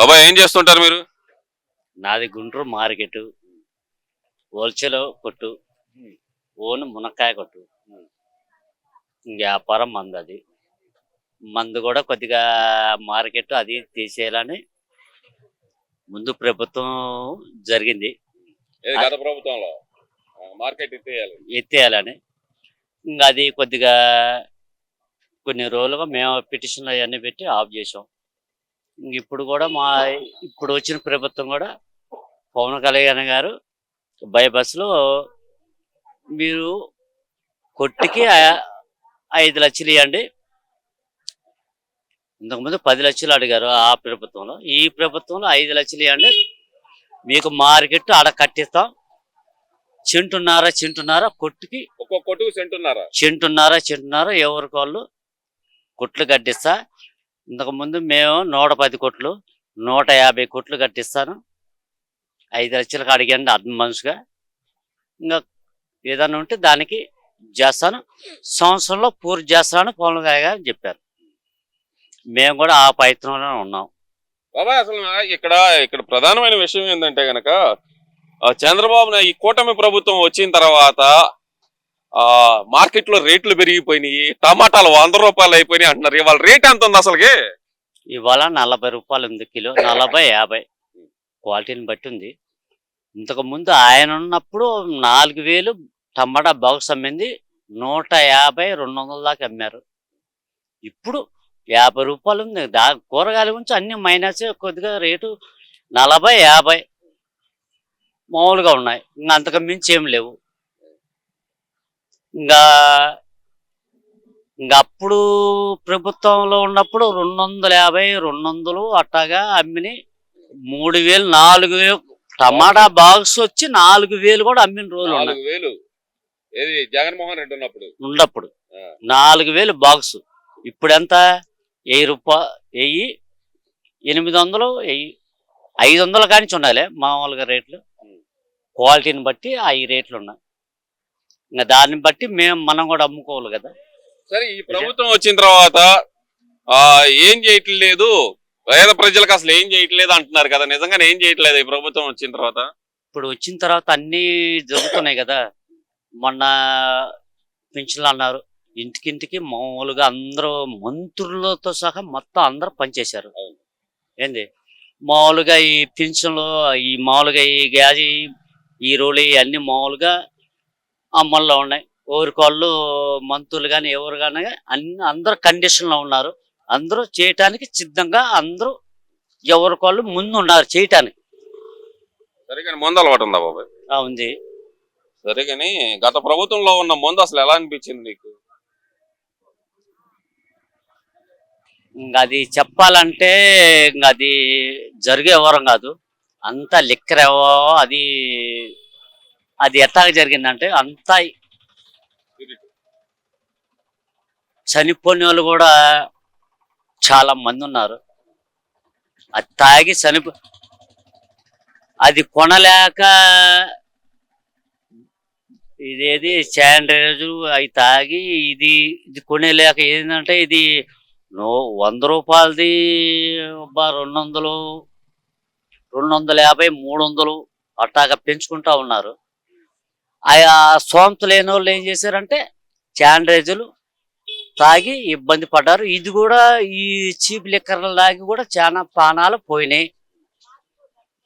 బాబాయ్ ఏం చేస్తుంటారు మీరు? నాది గుంటూరు మార్కెట్. హోల్సేల్ కొట్టు. ఓన్ మునక్కాయ కొట్టు. వ్యాపారం మంది అది. మందు కూడా కొద్దిగా మార్కెట్ అది తీసేయాలని ముందు ప్రభుత్వం జరిగింది. గత ప్రభుత్వంలో? మార్కెట్ ఎత్తేయాలి. ఎత్తేయాలని. ఇంకా అది కొద్దిగా కొన్ని రోజులుగా మేము పిటిషన్లు అవన్నీ పెట్టి ఆఫ్ చేసాం ఇప్పుడు కూడా మా ఇప్పుడు వచ్చిన ప్రభుత్వం కూడా పవన్ కళ్యాణ్ గారు బై బస్సులో మీరు కొట్టికి ఐదు లక్షలు ఇవ్వండి. ఇంతకుముందు పది లక్షలు అడిగారు ఆ ప్రభుత్వంలో. ఈ ప్రభుత్వంలో ఐదు లక్షలు ఇవ్వండి. మీకు మార్కెట్ ఆడ కట్టిస్తాం. చింటున్నారా చింటున్నారా కొట్టుకి ఒక్కొక్క కొట్టుకు చింటున్నారా చింటున్నారా ఎవరికి వాళ్ళు కొట్లు కట్టిస్తా. ఇంతకు ముందు మేము నూట పది కోట్లు నూట యాభై కోట్లు కట్టిస్తాను. ఐదు లక్షలకు అడిగాను అర్థం మనుషుగా. ఇంకా ఏదైనా ఉంటే దానికి చేస్తాను. సంవత్సరంలో పూర్తి చేస్తానని పవన్ కళ్యాణ్ గారు చెప్పారు. మేము కూడా ఆ ప్రయత్నంలో ఉన్నాం. బాబా అసలు ఇక్కడ ఇక్కడ ప్రధానమైన విషయం ఏంటంటే గనక చంద్రబాబు నాయుడు ఈ కూటమి ప్రభుత్వం వచ్చిన తర్వాత ఆ మార్కెట్లో రేట్లు పెరిగిపోయినాయి టమాటాలు వంద రూపాయలు అయిపోయినాయి అంటున్నారు. ఇవాళ రేట్ ఎంత ఉంది అసలుకి? ఇవాళ నలభై రూపాయలు ఉంది కిలో నలభై యాభై. క్వాలిటీని బట్టి ఉంది. ఇంతకు ముందు ఆయన ఉన్నప్పుడు నాలుగు వేలు టమాటా బాక్స్ అమ్మింది నూట యాభై రెండు వందల దాకా అమ్మారు. ఇప్పుడు యాభై రూపాయలు ఉంది. దా కూరగాయల గురించి అన్ని మైనస్ కొద్దిగా రేటు నలభై యాభై మామూలుగా ఉన్నాయి. ఇంకా అంతకు మించి ఏం లేవు. ఇంకా ఇంకా అప్పుడు ప్రభుత్వంలో ఉన్నప్పుడు రెండు వందల యాభై రెండు వందలు అట్టాగా అమ్మిని మూడు వేలు నాలుగు వేలు టమాటా బాక్స్ వచ్చి నాలుగు వేలు కూడా అమ్మిన రోజులు ఉన్నాయి. వేలు ఏది? జగన్మోహన్ రెడ్డి ఉన్నప్పుడు. ఉన్నప్పుడు. నాలుగు వేలు బాక్స్. ఇప్పుడు ఎంత? వెయ్యి రూపా వెయ్యి ఎనిమిది వందలు వెయ్యి ఐదు వందల కానించి ఉండాలి మామూలుగా రేట్లు. క్వాలిటీని బట్టి ఆ ఈ రేట్లు ఉన్నాయి. ఇంకా దాన్ని బట్టి మేము మనం కూడా అమ్ముకోవాలి కదా. సరే ఈ ప్రభుత్వం వచ్చిన తర్వాత ఆ ఏం చేయట్లేదు? పేద ప్రజలకు అసలు ఏం చేయట్లేదు అంటున్నారు కదా. నిజంగానే ఏం చేయట్లేదు ఈ ప్రభుత్వం వచ్చిన తర్వాత? ఇప్పుడు వచ్చిన తర్వాత అన్నీ జరుగుతున్నాయి కదా. మొన్న పెన్షన్లు అన్నారు. ఇంటికింటికి మామూలుగా అందరూ మంత్రులతో సహా మొత్తం అందరూ పనిచేశారు. ఏంది? మామూలుగా ఈ పెన్షన్లు ఈ మామూలుగా ఈ గ్యాస్ ఈ రోలు అన్ని మామూలుగా అమల్లో ఉన్నాయి. ఎవరికోళ్ళు మంత్రులు కానీ ఎవరు కానీ అన్ని అందరూ కండిషన్లో ఉన్నారు. అందరూ చేయటానికి సిద్ధంగా అందరూ ఎవరికోళ్ళు ముందు ఉన్నారు చేయటానికి. సరే కానీ ముందు అలవాటు ఉందా బాబాయ్? ఉంది సరే కానీ గత ప్రభుత్వంలో ఉన్న ముందు అసలు ఎలా అనిపించింది నీకు? అది చెప్పాలంటే ఇంక అది జరిగే వివరం కాదు. అంత లిక్కరేవో అది అది ఎట్లా జరిగిందంటే అంతా చనిపోయిన వాళ్ళు కూడా చాలా మంది ఉన్నారు. అది తాగి చనిపో అది కొనలేక ఇదేది శానిటైజర్ అవి తాగి ఇది ఇది కొనేలేక ఏంటంటే ఇది నో వంద రూపాయలది రెండు వందలు రెండు వందల యాభై మూడు వందలు అట్టాగా పెంచుకుంటా ఉన్నారు. ఆ సోంత లేని వాళ్ళు ఏం చేశారంటే శానిటైజర్లు తాగి ఇబ్బంది పడ్డారు. ఇది కూడా ఈ చీప్ లిక్కర్లు తాగి కూడా చాలా ప్రాణాలు పోయినాయి.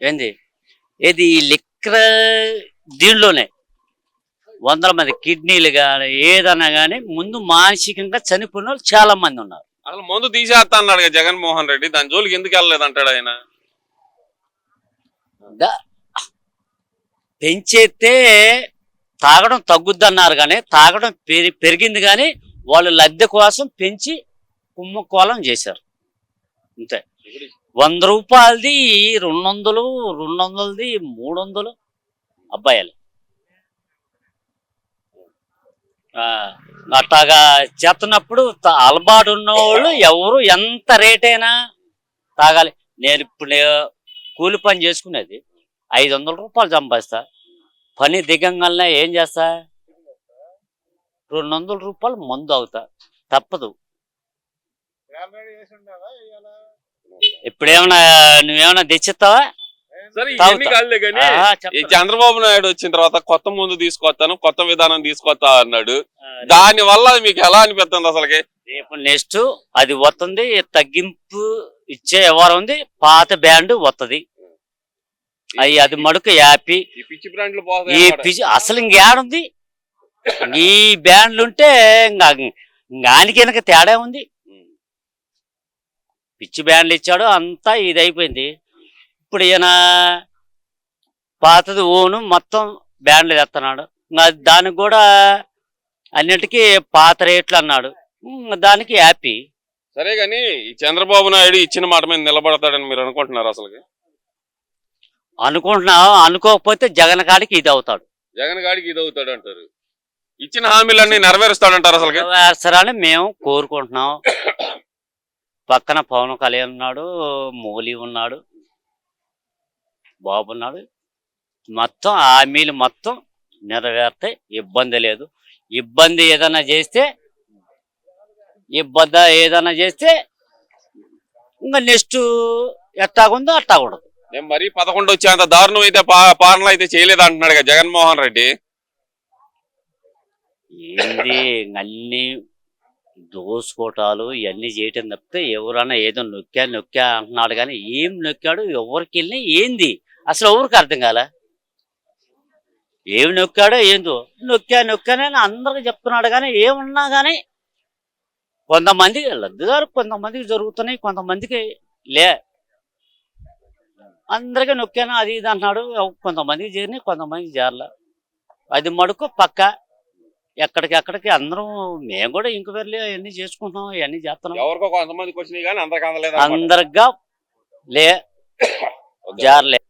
ఏంది? ఏది ఈ లిక్కర్ దీనిలోనే వందల మంది కిడ్నీలు కానీ ఏదన్నా కానీ ముందు మానసికంగా చనిపోయిన వాళ్ళు చాలా మంది ఉన్నారు. అసలు ముందు తీసేస్తా అన్నాడు జగన్మోహన్ రెడ్డి. దాని జోలికి ఎందుకు వెళ్ళలేదు అంటాడు ఆయన? పెంచేస్తే తాగడం తగ్గుద్ది అన్నారు కానీ తాగడం పెరిగింది కానీ వాళ్ళు లద్దె కోసం పెంచి కుమ్మకోలం చేశారు. అంతే. వంద రూపాయలది రెండు వందలు రెండు వందలది మూడు వందలు అబ్బాయిలు. ఆ, అట్లాగా చేస్తున్నప్పుడు త- అలవాటు ఉన్నవాళ్ళు ఎవరు ఎంత రేటైనా తాగాలి. నేను ఇప్పుడు కూలి పని చేసుకునేది ఐదు వందల రూపాయలు సంపాదిస్తా. పని దిగంగానే ఏం చేస్తా? రెండు వందల రూపాయలు మందు అవుతా తప్పదు. ఇప్పుడేమన్నా నువ్వేమన్నా తెచ్చిస్తావా. చంద్రబాబు నాయుడు వచ్చిన తర్వాత కొత్త ముందు తీసుకొస్తాను కొత్త విధానం తీసుకొస్తా అన్నాడు. దాని వల్ల మీకు ఎలా అనిపిస్తుంది అసలుకి? రేపు నెక్స్ట్ అది వస్తుంది తగ్గింపు ఇచ్చే వ్యవహారం ఉంది పాత బ్యాండ్ వస్తుంది అయ్యి అది మడుకు యాపీ. ఈ పిచ్చి బ్రాండ్లు ఈ పోతాయి పిచ్చి అసలు ఇంకేడుంది ఈ బ్యాండ్లు ఉంటే ఇంకా గానికి వెనక తేడా ఉంది. పిచ్చి బ్యాండ్లు ఇచ్చాడు అంతా ఇది అయిపోయింది ఇప్పుడు ఈయన పాతది ఓను మొత్తం బ్యాండ్లు తెస్తున్నాడు దానికి కూడా అన్నిటికీ పాత రేట్లు అన్నాడు. దానికి హ్యాపీ సరే గాని ఈ చంద్రబాబు నాయుడు ఇచ్చిన మాట మీద నిలబడతాడని మీరు అనుకుంటున్నారు అసలుకి? అనుకుంటున్నావు? అనుకోకపోతే జగన్ కాడికి ఇది అవుతాడు జగన్ గాడికి ఇది అవుతాడు అంటారు. ఇచ్చిన హామీలన్నీ నెరవేరుస్తాడంటారు అసలుకి? నెరవేర్చాలని మేము కోరుకుంటున్నాం. పక్కన పవన్ కళ్యాణ్ ఉన్నాడు మోలీ ఉన్నాడు బాబు ఉన్నాడు. మొత్తం హామీలు మొత్తం నెరవేరితే ఇబ్బంది లేదు. ఇబ్బంది ఏదైనా చేస్తే ఇబ్బంది ఏదైనా చేస్తే ఇంకా నెక్స్ట్ ఎట్టాగుందో అట్టాగుండదు. నేను మరీ పదకొండు వచ్చేంత దారుణం అయితే పా- పాలన అయితే చేయలేదు అంటున్నాడు కదా జగన్మోహన్ రెడ్డి. ఏంది అన్ని దోసుకోటాలు ఇవన్నీ చేయటం తప్పితే ఎవరైనా ఏదో నొక్కా నొక్కా అంటున్నాడు కానీ ఏం నొక్కాడు ఎవరికి వెళ్ళినా ఏంది? అసలు ఎవరికి అర్థం కాల? ఏం నొక్కాడో ఏందో? నొక్కా నొక్కానే అందరికి చెప్తున్నాడు కానీ ఏమున్నా కానీ కొంతమందికి లబ్ధిదారు కొంతమందికి జరుగుతున్నాయి కొంతమందికి లే అందరికీ నొక్కాను? అది ఇది అంటున్నాడు. కొంతమందికి చేరినాయి కొంతమందికి చేరలే. అది మడుకు పక్క. ఎక్కడికెక్కడికి అందరం మేము కూడా ఇంక్వైరీలు అవన్నీ చేసుకుంటున్నాం అవన్నీ చేస్తున్నాం. ఎవరికో కొంతమందికి వచ్చినాయి కానీ అందరికి అందలేదు అన్నమాట. అందరిగా లే జారలే.